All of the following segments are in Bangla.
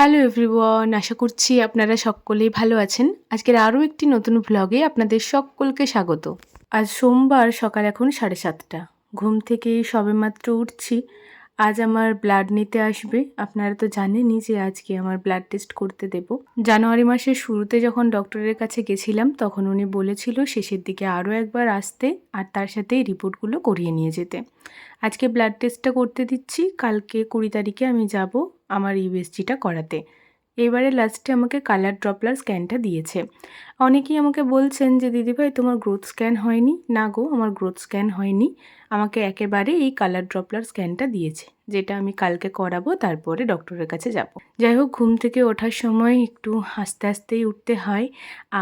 হ্যালো এভরিওয়ান আশা করছি আপনারা সকলেই ভালো আছেন। আজকের আরও একটি নতুন ভ্লগে আপনাদের সকলকে স্বাগত। আজ সোমবার সকাল এখন সাড়ে সাতটা। ঘুম থেকে সবেমাত্র উঠছি। আজ আমার ব্লাড নিতে আসবে। আপনারা তো জানেনই যে আজকে আমার ব্লাড টেস্ট করতে দেব। জানুয়ারি মাসের শুরুতে যখন ডক্টরের কাছে গেছিলাম, তখন উনি বলেছিল শেষের দিকে আরও একবার আসতে আর তার সাথে এই রিপোর্টগুলো করিয়ে নিয়ে যেতে। আজকে ব্লাড টেস্টটা করতে দিচ্ছি। কালকে কুড়ি তারিখে আমি যাব আমার ইউএসজিটা করাতে। এবারে লাস্টে আমাকে কালার ড্রপলার স্ক্যানটা দিয়েছে। অনেকেই আমাকে বলছেন যে, দিদিভাই, তোমার গ্রোথ স্ক্যান হয়নি? না গো, আমার গ্রোথ স্ক্যান হয়নি। আমাকে একেবারে এই কালার ড্রপলার স্ক্যানটা দিয়েছে, যেটা আমি কালকে করাবো, তারপরে ডক্টরের কাছে যাব। যাই হোক, ঘুম থেকে ওঠার সময় একটু আস্তে আস্তেই উঠতে হয়।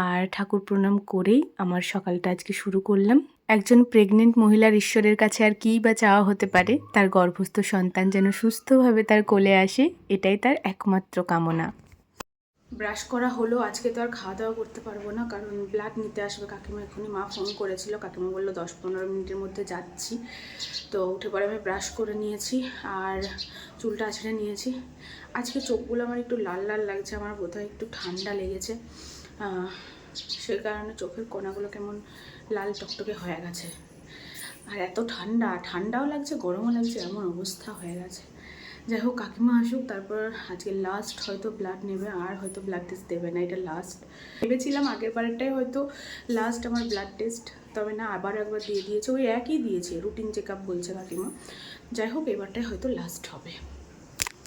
আর ঠাকুর প্রণাম করেই আমার সকালটা আজকে শুরু করলাম। একজন প্রেগনেন্ট মহিলার ঈশ্বরের কাছে আর কী বা চাওয়া হতে পারে? তার গর্ভস্থ সন্তান যেন সুস্থভাবে তার কোলে আসে, এটাই তার একমাত্র কামনা। ব্রাশ করা হলো, আজকে তো আর খাওয়া দাওয়া করতে পারব না, কারণ ব্লাড নিতে আসবে। কাকিমা এখনই মা ফোন করেছিল, কাকিমা বলল দশ পনেরো মিনিটের মধ্যে যাচ্ছি। তো উঠে পরে আমি ব্রাশ করে নিয়েছি, আর চুলটা আছড়ে নিয়েছি। আজকে চোখগুলো আমার একটু লাল লাল লাগছে, আমার বোধহয় একটু ঠান্ডা লেগেছে। আহ, সে কারণে চোখের কোনাগুলো কেমন লাল টকটকে হয়ে গেছে। আর এত ঠান্ডা ঠান্ডাও লাগছে গরমও লাগছে এমন অবস্থা হয়ে গেছে। যাই হোক কাকিমা আসুক তারপর আজকে লাস্ট হয়তো ব্লাড নেবে আর হয়তো ব্লাড টেস্ট দেবে না এটা লাস্ট ভেবেছিলাম আগের বারেরটাই হয়তো লাস্ট আমার ব্লাড টেস্ট তবে না আবার একবার দিয়ে দিয়েছে ওই একই দিয়েছে রুটিন চেক আপ বলছে কাকিমা। যাই হোক এবারটাই হয়তো লাস্ট হবে।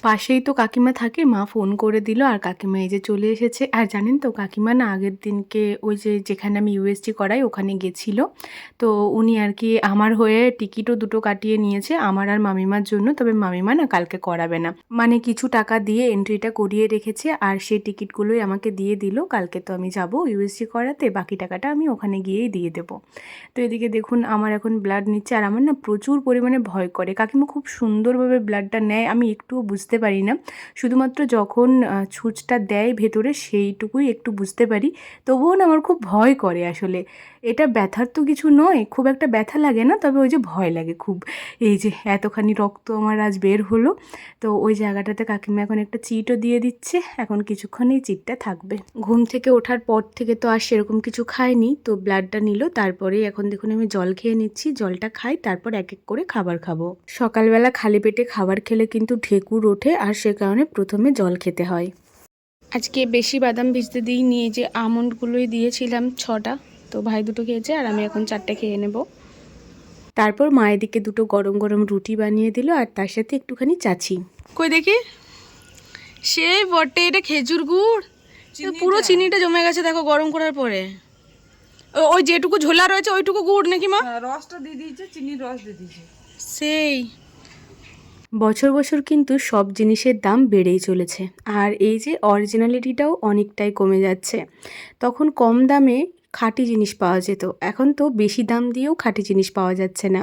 পাশেই তো কাকিমা থাকে, মা ফোন করে দিল আর কাকিমা এই যে চলে এসেছে। আর জানেন তো, কাকিমা না আগের দিনকে ওই যে যেখানে আমি ইউএসজি করাই ওখানে গেছিল। তো উনি আর কি আমার হয়ে টিকিটও দুটো কাটিয়ে নিয়েছে আমার আর মামিমার জন্য। তবে মামিমা না কালকে করাবে না। মানে কিছু টাকা দিয়ে এন্ট্রিটা করিয়ে রেখেছে আর সেই টিকিটগুলোই আমাকে দিয়ে দিল। কালকে তো আমি যাব ইউএসজি করাতে, বাকি টাকাটা আমি ওখানে গিয়েই দিয়ে দেবো। তো এদিকে দেখুন, আমার এখন ব্লাড নিচ্ছে আর আমার না প্রচুর পরিমাণে ভয় করে। কাকিমা খুব সুন্দরভাবে ব্লাডটা নেয়, আমি একটুও বুঝতে পারি না। শুধুমাত্র যখন ছুঁচটা দেয় ভেতরে সেইটুকুই একটু বুঝতে পারি। তবুও না আমার খুব ভয় করে আসলে। এটা ব্যথার তো কিছু নয়, খুব একটা ব্যথা লাগে না, তবে ওই যে ভয় লাগে খুব। এই যে এতখানি রক্ত আমার আজ বের হলো। তো ওই জায়গাটাতে কাকিমা এখন একটা চিটও দিয়ে দিচ্ছে। এখন কিছুক্ষণ এই চিটটা থাকবে। ঘুম থেকে ওঠার পর থেকে তো আর সেরকম কিছু খাইনি তো ব্লাডটা নিল। তারপরেই এখন দেখুন আমি জল খেয়ে নিচ্ছি, জলটা খাই, তারপর এক এক করে খাবার খাব। সকালবেলা খালি পেটে খাবার খেলে কিন্তু ঢেকুর ওঠে আর সে কারণে প্রথমে জল খেতে হয়। আজকে বেশি বাদাম ভিজতে দিই নিয়ে যে আমন্ডগুলোই দিয়েছিলাম ছটা। তো ভাই দুটো খেয়েছে আর আমি এখন চারটে খেয়ে নেব। তারপর মায়ের দিকে দুটো গরম গরম রুটি বানিয়ে দিল আর তার সাথে একটুখানি চাচি কই দেখি? সেই বটে এটা খেজুর গুড়। পুরো চিনিটা জমে গেছে দেখো গরম করার পরে। ওই যেটুকু ঝোলা রয়েছে ওইটুকু গুড় নাকি মা? হ্যাঁ, রসটা দিয়ে দিয়েছে চিনির রস দিয়ে দিয়েছে। সেই। বছর বছর কিন্তু সব জিনিসের দাম বেড়েই চলেছে। আর এই যে অরিজিনালিটিটাও অনেকটাই কমে যাচ্ছে। তখন কম দামে খাঁটি জিনিস পাওয়া যেত। এখন তো বেশি দাম দিয়েও খাঁটি জিনিস পাওয়া যাচ্ছে না।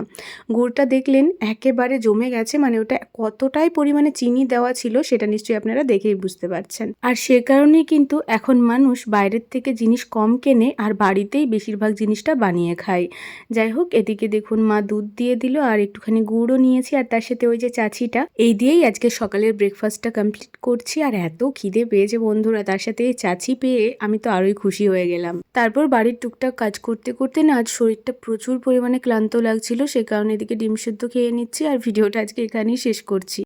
গুড়টা দেখলেন একেবারে জমে গেছে মানে ওটা কতটাই পরিমাণে চিনি দেওয়া ছিল সেটা নিশ্চয়ই আপনারা দেখেই বুঝতে পারছেন। আর সে কারণেই কিন্তু এখন মানুষ বাইরের থেকে জিনিস কম কেনে আর বাড়িতেই বেশিরভাগ জিনিসটা বানিয়ে খায়। যাই হোক, এদিকে দেখুন মা দুধ দিয়ে দিল আর একটুখানি গুড়ও নিয়েছি আর তার সাথে ওই যে চাচিটা, এই দিয়েই আজকে সকালের ব্রেকফাস্টটা কমপ্লিট করছি। আর এত খিদে পেয়েছে বন্ধুরা, তার সাথে চাচি পেয়ে আমি তো আরোই খুশি হয়ে গেলাম। তারপর বাড়ির টুকটাক কাজ করতে করতে না আজ শরীরটা প্রচুর পরিমাণে ক্লান্ত লাগছিল, সে কারণে এদিকে ডিম সেদ্ধ খেয়ে নিচ্ছি আর ভিডিওটা আজকে এখানেই শেষ করছি।